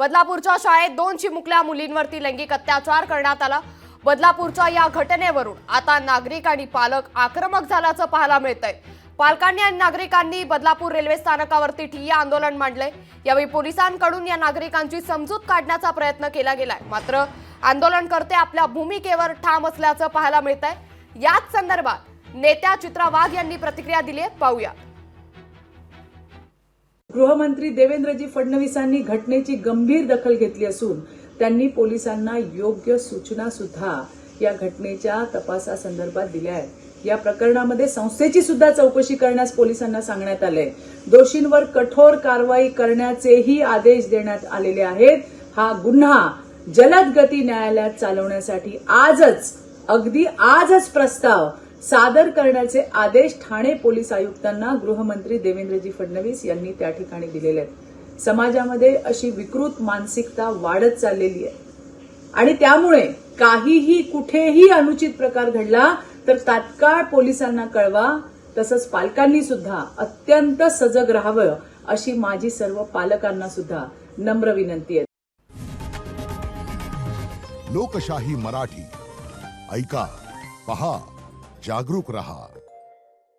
बदलापूरच्या शाळेत दोन चिमुकल्या मुलींवरती लैंगिक अत्याचार करण्यात आला. बदलापूरच्या या घटनेवरून आता नागरिक आणि पालक आक्रमक झाल्याचं पाहायला मिळतंय. पालकांनी आणि नागरिकांनी बदलापूर रेल्वे स्थानकावरती ठिय्या आंदोलन मांडले यावेळी पोलिसांकडून या नागरिकांची समजूत काढण्याचा प्रयत्न केला गेलाय. मात्र आंदोलनकर्ते आपल्या भूमिकेवर ठाम असल्याचं पाहायला मिळतंय. याच संदर्भात नेत्या चित्रा वाघ यांनी प्रतिक्रिया दिली आहे पाहूया. गृहमंत्री देवेंद्रजी फडणवीसांनी घटनेची गंभीर दखल घेतली असून त्यांनी पोलिसांना योग्य सूचना सुद्धा या घटनेच्या तपासासंदर्भात दिल्या आहेत. या प्रकरणामध्ये संस्थेची सुद्धा चौकशी करण्यास पोलिसांना सांगण्यात आलंय. दोषींवर कठोर कारवाई करण्याचेही आदेश देण्यात आलेले आहेत. हा गुन्हा जलद गती न्यायालयात चालवण्यासाठी आजच अगदी आजच प्रस्ताव सादर करण्याचे आदेश ठाणे पोलीस आयुक्तांना गृहमंत्री देवेंद्रजी फडणवीस यांनी त्या ठिकाणी दिलेले आहेत. समाजामध्ये अशी विकृत मानसिकता वाढत चाललेली आहे. आणि त्यामुळे काहीही कुठेही अनुचित प्रकार घडला तर तात्काळ पोलिसांना कळवा तसंच पालकांनी सुद्धा अत्यंत सजग राहावं अशी माझी सर्व पालकांना सुद्धा नम्र विनंती आहे. लोकशाही मराठी. ऐका पहा. जागरूक रहा।